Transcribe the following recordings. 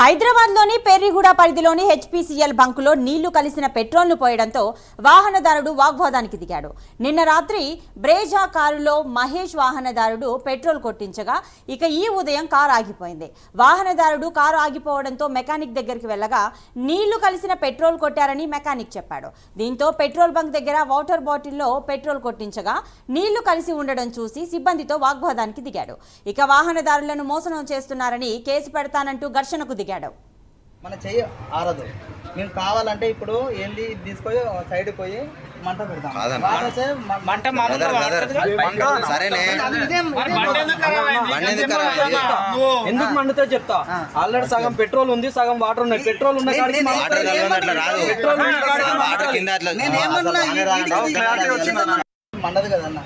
హైదరాబాద్లోని పెర్రిగూడ పరిధిలోని హెచ్పీసీఎల్ బంకులో నీళ్ళు కలిసిన పెట్రోల్ను పోయడంతో వాహనదారుడు వాగ్వాదానికి దిగాడు. నిన్న రాత్రి బ్రేజా కారులో మహేష్ వాహనదారుడు పెట్రోల్ కొట్టించగా ఇక ఈ ఉదయం కారు ఆగిపోయింది. వాహనదారుడు కారు ఆగిపోవడంతో మెకానిక్ దగ్గరికి వెళ్ళగా నీళ్ళు కలిసిన పెట్రోల్ కొట్టారని మెకానిక్ చెప్పాడు. దీంతో పెట్రోల్ బంక్ దగ్గర వాటర్ బాటిల్లో పెట్రోల్ కొట్టించగా నీళ్ళు కలిసి ఉండడం చూసి సిబ్బందితో వాగ్వాదానికి దిగాడు. ఇక వాహనదారులను మోసనం చేస్తున్నారని కేసు పెడతానంటూ ఘర్షణకు దిగాడు. మన చెయ్యి ఆరదు. మేము కావాలంటే ఇప్పుడు ఏంది తీసుకొని సైడ్ పోయి మంట పెడతాం మంట? సరేనే. ఎందుకు మండుతో చెప్తా? ఆల్రెడీ సగం పెట్రోల్ ఉంది సగం వాటర్ ఉన్నాయి. పెట్రోల్ ఉన్న పెట్రోల్ మండదు కదన్న.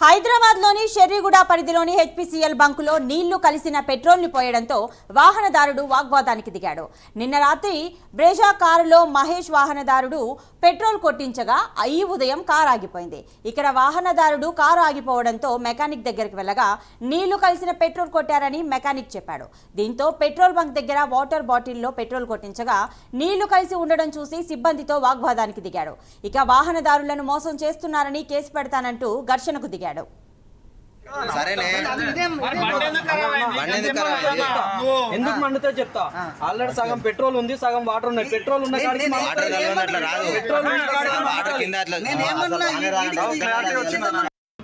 హైదరాబాద్లోని షెర్రిగూడ పరిధిలోని హెచ్పీసీఎల్ బంకులో నీళ్ళు కలిసిన పెట్రోల్ని పోయడంతో వాహనదారుడు వాగ్వాదానికి దిగాడు. నిన్న రాత్రి బ్రేజా కారులో మహేష్ వాహనదారుడు పెట్రోల్ కొట్టించగా ఈ ఉదయం కారు ఆగిపోయింది. ఇక్కడ వాహనదారుడు కారు ఆగిపోవడంతో మెకానిక్ దగ్గరికి వెళ్ళగా నీళ్ళు కలిసిన పెట్రోల్ కొట్టారని మెకానిక్ చెప్పాడు. దీంతో పెట్రోల్ బంక్ దగ్గర వాటర్ బాటిల్లో పెట్రోల్ కొట్టించగా నీళ్ళు కలిసి ఉండడం చూసి సిబ్బందితో వాగ్వాదానికి దిగాడు. ఇక వాహనదారులను మోసం చేస్తున్నారని కేసు పెడతానంటూ ఘర్షణకు దిగాడు. సరేనే బండి ఎందుకు మండుతో చెప్తా ఆల్రెడీ సగం పెట్రోల్ ఉంది సగం వాటర్ ఉన్నాయి. పెట్రోల్ ఉన్న పెట్రోల్